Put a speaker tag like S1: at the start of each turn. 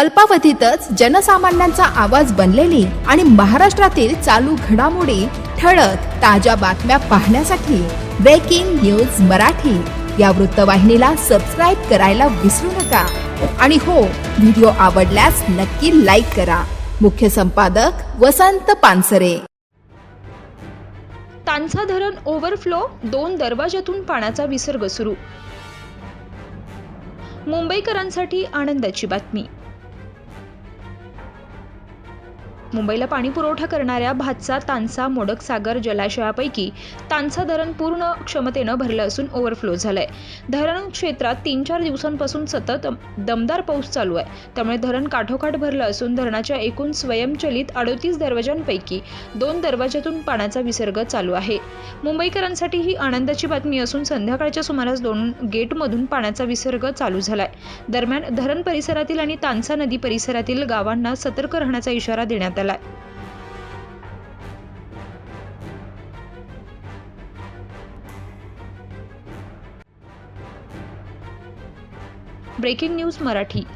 S1: अल्पावधीतच जनसामान्यांचा आवाज बनलेली आणि महाराष्ट्रातील चालू घडामोडी ठळक ताज्या बातम्या पाहण्यासाठी ब्रेकिंग न्यूज मराठी. या वृत्तवाहिनीला सबस्क्राईब करायला विसरू नका. आणि हो व्हिडिओ आवडल्यास नक्की लाईक करा. मुख्य संपादक वसंत पानसरे.
S2: तांसा धरण ओव्हरफ्लो दोन दरवाजातून पाण्याचा विसर्ग सुरू. मुंबईकरांसाठी आनंदाची बातमी. मुंबईला पाणी पुरवठा करणाऱ्या भातसा तानसा मोडक सागर जलाशयापैकी तानसा धरण पूर्ण क्षमतेनं भरलं असून ओव्हरफ्लो झालंय. धरण क्षेत्रात तीन चार दिवसांपासून सतत दमदार पाऊस चालू आहे. त्यामुळे धरण काठोकाठ भरलं असून धरणाच्या एकूण स्वयंचलित अडोतीस दरवाजांपैकी दोन दरवाजातून पाण्याचा विसर्ग चालू आहे. मुंबईकरांसाठी ही आनंदाची बातमी असून संध्याकाळच्या सुमारास दोन गेटमधून पाण्याचा विसर्ग चालू झालाय. दरम्यान धरण परिसरातील आणि तानसा नदी परिसरातील गावांना सतर्क राहण्याचा इशारा देण्यात आलाय ब्रेकिंग न्यूज़ मराठी